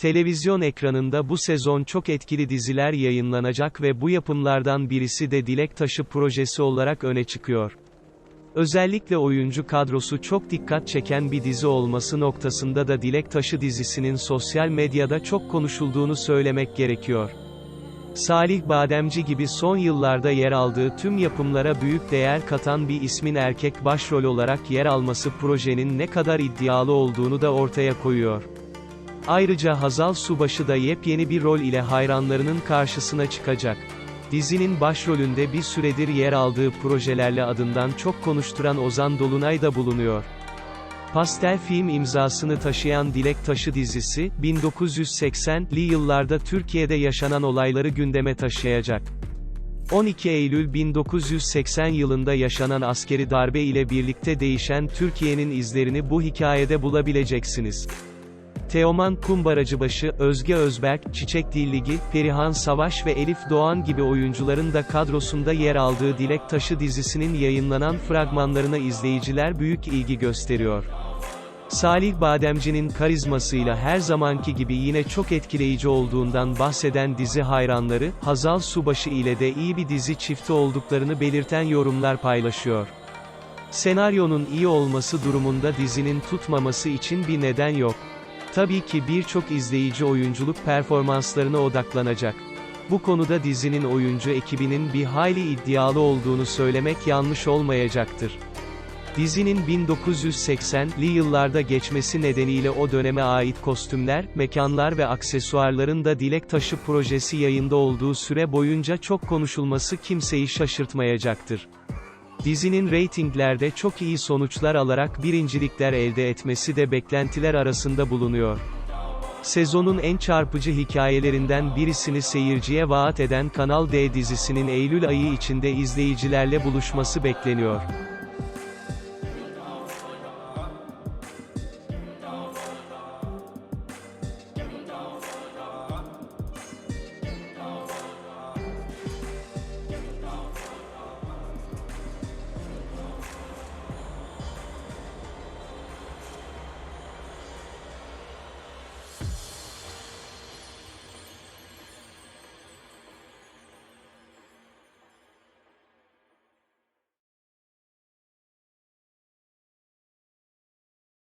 Televizyon ekranında bu sezon çok etkili diziler yayınlanacak ve bu yapımlardan birisi de Dilek Taşı projesi olarak öne çıkıyor. Özellikle oyuncu kadrosu çok dikkat çeken bir dizi olması noktasında da Dilek Taşı dizisinin sosyal medyada çok konuşulduğunu söylemek gerekiyor. Salih Bademci gibi son yıllarda yer aldığı tüm yapımlara büyük değer katan bir ismin erkek başrol olarak yer alması projenin ne kadar iddialı olduğunu da ortaya koyuyor. Ayrıca Hazal Subaşı da yepyeni bir rol ile hayranlarının karşısına çıkacak. Dizinin başrolünde bir süredir yer aldığı projelerle adından çok konuşturan Ozan Dolunay da bulunuyor. Pastel film imzasını taşıyan Dilek Taşı dizisi, 1980'li yıllarda Türkiye'de yaşanan olayları gündeme taşıyacak. 12 Eylül 1980 yılında yaşanan askeri darbe ile birlikte değişen Türkiye'nin izlerini bu hikayede bulabileceksiniz. Teoman Kumbaracıbaşı, Özge Özberk, Çiçek Dilligi, Perihan Savaş ve Elif Doğan gibi oyuncuların da kadrosunda yer aldığı Dilek Taşı dizisinin yayınlanan fragmanlarına izleyiciler büyük ilgi gösteriyor. Salih Bademci'nin karizmasıyla her zamanki gibi yine çok etkileyici olduğundan bahseden dizi hayranları, Hazal Subaşı ile de iyi bir dizi çifti olduklarını belirten yorumlar paylaşıyor. Senaryonun iyi olması durumunda dizinin tutmaması için bir neden yok. Tabii ki birçok izleyici oyunculuk performanslarına odaklanacak. Bu konuda dizinin oyuncu ekibinin bir hayli iddialı olduğunu söylemek yanlış olmayacaktır. Dizinin 1980'li yıllarda geçmesi nedeniyle o döneme ait kostümler, mekanlar ve aksesuarların da Dilek Taşı projesi yayında olduğu süre boyunca çok konuşulması kimseyi şaşırtmayacaktır. Dizinin reytinglerde çok iyi sonuçlar alarak birincilikler elde etmesi de beklentiler arasında bulunuyor. Sezonun en çarpıcı hikayelerinden birisini seyirciye vaat eden Kanal D dizisinin Eylül ayı içinde izleyicilerle buluşması bekleniyor.